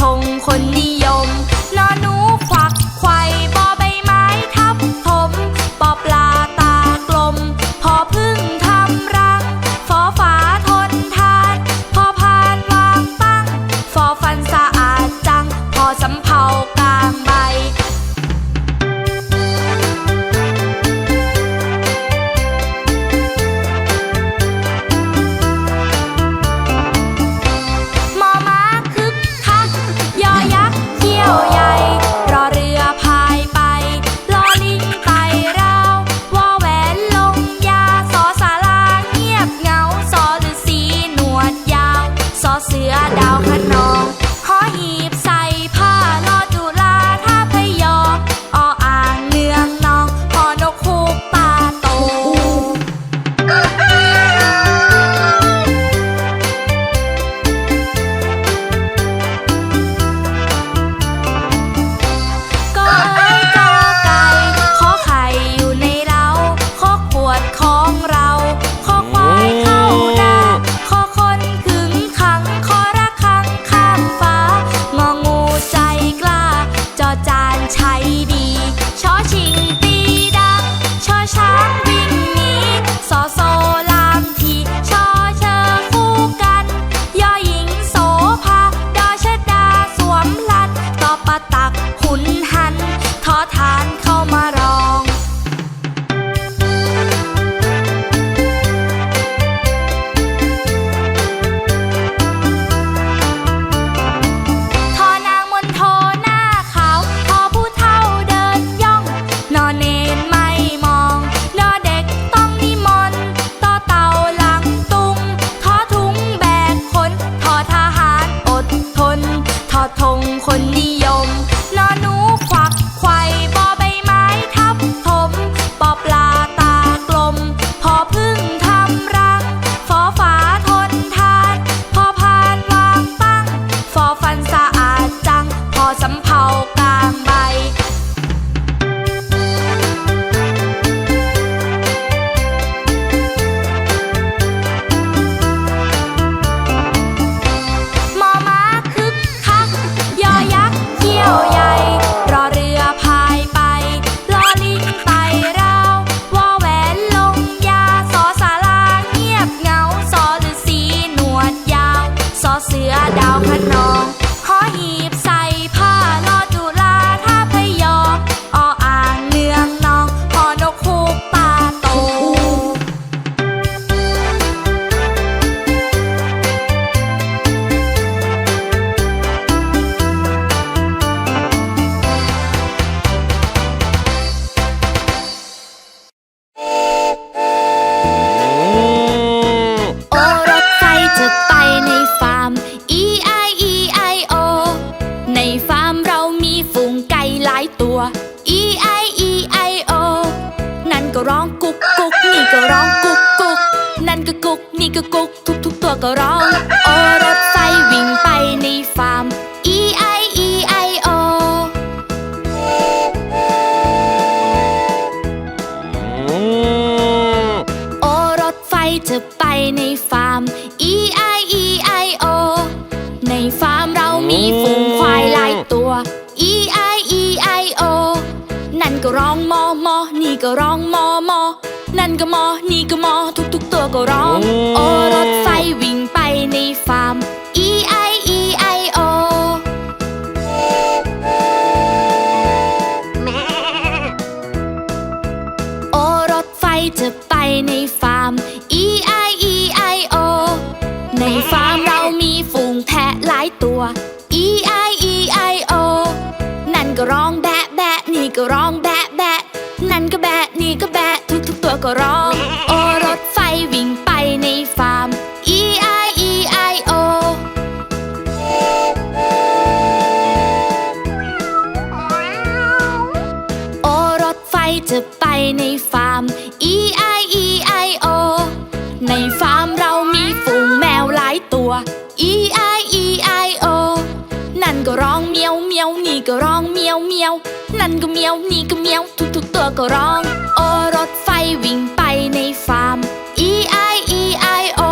ทงคนนิ ของเรา ธงคนนิยมนอนหนูควักไข่บอใบไม้ทับถมปอปลาตากลม พอพึ่งทำรังฟอฝาทนทาน พอผ่านวางตั้งฟอฟันสะอาดจัง พอสัมผัส ก็ร้องกุกกุกนั่นก็กุกนี่ก็กุกทุกทุกตัวก็ร้องโอรถไฟวิ่งไปในฟาร์ม E I E I O โอรถไฟจะไปในฟาร์ม E I E I O ในฟาร์มเรามีฝูงควายหลายตัว E I E I O นั่นก็ร้องมอมอนี่ก็ร้องมอมอ นั่นก็มอ นี่ก็มอ ทุกๆตัวก็ร้อง โอ้รถไฟวิ่งไปในฟาร์ม E I E I O โอ้รถไฟจะไปในฟาร์ม E I E I O ในฟาร์มเรามีฝูงแพะหลายตัว E I E I O นั่นก็ร้องแบะแบะนี่ก็ร้องแบะ ก็ร้อง โอรถไฟวิ่งไปในฟาร์ม E I E I O โอรถไฟจะไปในฟาร์ม E I E I O ในฟาร์มเรามีฝูงแมวหลายตัว E I E I O นั่นก็ร้องเมียวเมียวนี่ก็ร้องเมียวเมียวนั่นก็เมียวนี่ก็เมียวทุกๆตัวก็ร้อง โอรถ วิ่งไปในฟาร์ม E I E I O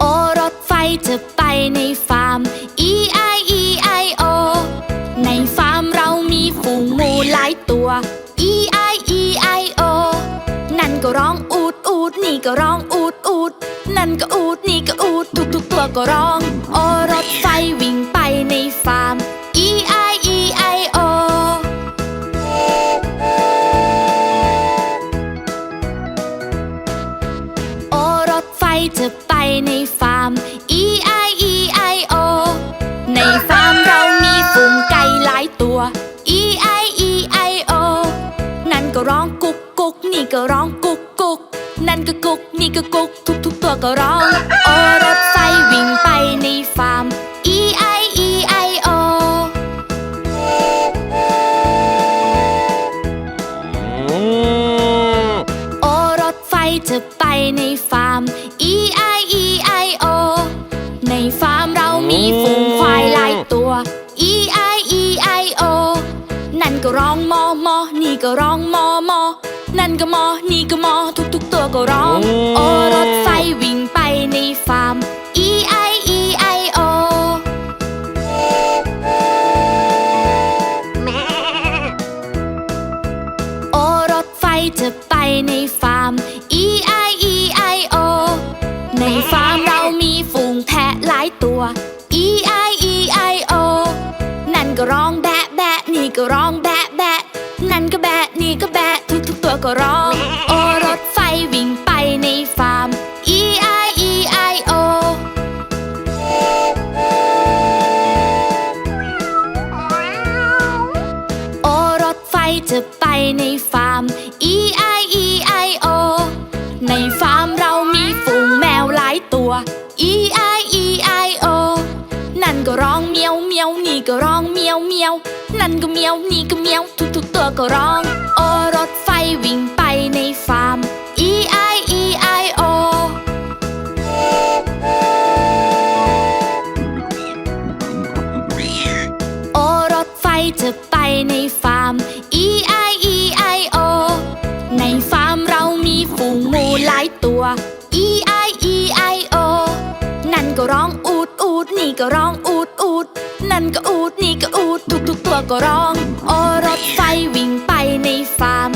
โอรถไฟจะไปในฟาร์ม E I E I O ในฟาร์มเรามีฝูงงูหลายตัว E I E I O นั่นก็ร้องอูดอูดนี่ก็ร้องอูดอูดนั่นก็อูดนี่ก็อูดทุกๆตัวก็ร้อง ก็กุกนี่ก็กุกทุกๆตัวก็ร้องโอรถไฟวิ่งไปในฟาร์ม E I E I O โอรถไฟจะไปในฟาร์ม E I E I O ในฟาร์มเรามีฝูงควายหลายตัว E I E I O นั่นก็ร้องมอมอนี่ก็ร้องมอมอนั่นก็มอนี่ก็มอทุก ก็ร้อง โอรถไฟวิ่งไปในฟาร์ม E I E I O โอรถไฟจะไปในฟาร์ม E I E I O ในฟาร์มเรามีฝูงแพะหลายตัว E I E I O นั่นก็ร้องแบะแบะนี่ก็ร้องแบะแบะนั่นก็แบะนี่ก็แบะทุกๆตัวก็ร้องโอ ยวเมียว นั่นก็เมียว นี่ก็เมียว ทุกๆตัวก็ร้อง โอรถไฟวิ่งไปในฟาร์ม E I E I O โอรถไฟจะไปในฟาร์ม E I E I O ในฟาร์มเรามีฝูงงูหลายตัว E I E I O นั่นก็ร้องอูดอูดนี่ก็ร้องอูด นั่นก็อูดนี่ก็อูดทุกๆตัวก็ร้อง โอรถไฟวิ่งไปในฟาร์ม